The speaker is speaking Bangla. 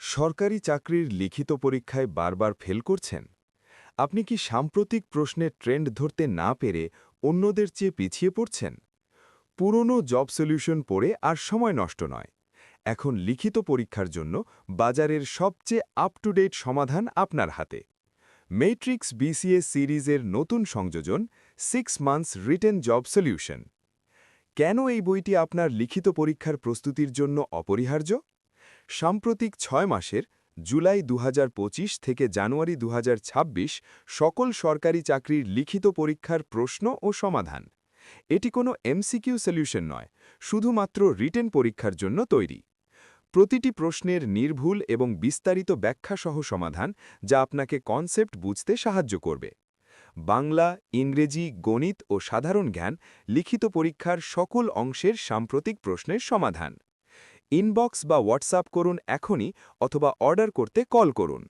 সরকারি চাকরির লিখিত পরীক্ষায় বারবার ফেল করছেন? আপনি কি সাম্প্রতিক প্রশ্নের ট্রেন্ড ধরতে না পেরে অন্যদের চেয়ে পিছিয়ে পড়ছেন? পুরনো জব সলিউশন পড়ে আর সময় নষ্ট নয়। এখন লিখিত পরীক্ষার জন্য বাজারের সবচেয়ে আপ টু ডেট সমাধান আপনার হাতে। মেট্রিক্স বিসিএস সিরিজের নতুন সংযোজন six months written job solution কেন এই বইটি আপনার লিখিত পরীক্ষার প্রস্তুতির জন্য অপরিহার্য? সাম্প্রতিক ছয় মাসের জুলাই দুহাজার পঁচিশ থেকে জানুয়ারি দুহাজার ছাব্বিশ সকল সরকারি চাকরির লিখিত পরীক্ষার প্রশ্ন ও সমাধান। এটি কোনো এমসিকিউ সলিউশন নয়, শুধুমাত্র রিটেন পরীক্ষার জন্য তৈরি। প্রতিটি প্রশ্নের নির্ভুল এবং বিস্তারিত ব্যাখ্যাসহ সমাধান যা আপনাকে কনসেপ্ট বুঝতে সাহায্য করবে। বাংলা, ইংরেজি, গণিত ও সাধারণ জ্ঞান লিখিত পরীক্ষার সকল অংশের সাম্প্রতিক প্রশ্নের সমাধান। ইনবক্স বা হোয়াটসঅ্যাপ করুন এখনই অথবা অর্ডার করতে কল করুন।